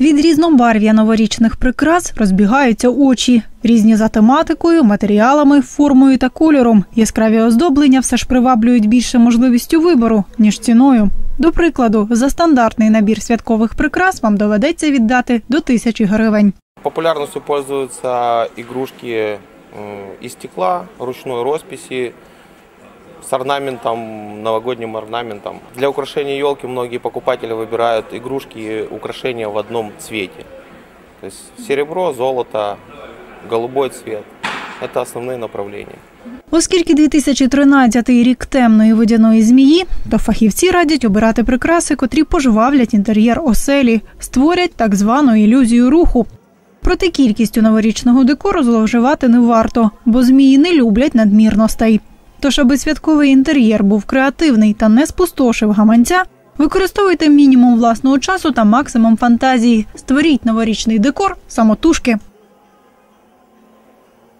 Від різнобарв'я новорічних прикрас розбігаються очі. Різні за тематикою, матеріалами, формою та кольором. Яскраві оздоблення все ж приваблюють більше можливістю вибору, ніж ціною. До прикладу, за стандартний набір святкових прикрас вам доведеться віддати до тисячі гривень. Популярностью пользуются игрушки э, из стекла, ручной росписи, с орнаментом, новогодним орнаментом. Для украшения елки многие покупатели выбирают игрушки и украшения в одном цвете. То есть серебро, золото, голубой цвет. Это основные направления. Оскільки 2013 рік темної водяної змії, то фахівці радять обирати прикраси, котрі пожвавлять інтер'єр оселі, створять так звану ілюзію руху. Проте кількістю новорічного декору зловживати не варто, бо змії не люблять надмірностей. Тож, аби святковий інтер'єр був креативний та не спустошив гаманця, використовуйте мінімум власного часу та максимум фантазії. Створіть новорічний декор самотужки.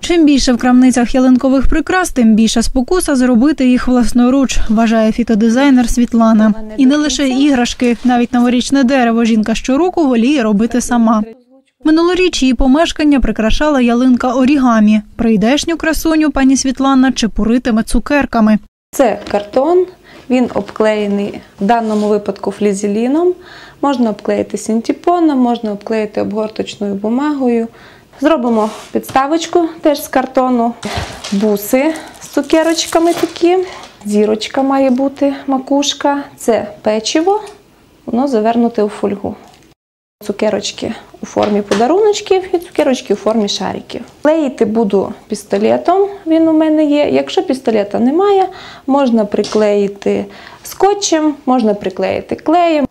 Чим більше в крамницях ялинкових прикрас, тим більша спокуса зробити їх власноруч, вважає фітодизайнер Світлана. І не лише іграшки, навіть новорічне дерево жінка щороку воліє робити сама. Минулоріч її помешкання прикрашала ялинка орігамі. Прийдешню красуню пані Світлана чепуритиме цукерками. Це картон, він обклеєний в даному випадку флізеліном. Можна обклеїти синтепоном, можна обклеїти обгорточною бумагою. Зробимо підставочку теж з картону, буси з цукерочками такі. Зірочка має бути, макушка. Це печиво, воно завернуте у фольгу. Цукерочки у формі подаруночків і цукерочки у формі шариків. Клеїти буду пістолетом, він у мене є. Якщо пістолета немає, можна приклеїти скотчем, можна приклеїти клеєм.